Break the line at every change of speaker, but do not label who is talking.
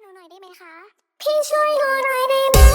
หนูหน่อยได้ไหมคะ พี่ช่วยหนูหน่อยได้ไหม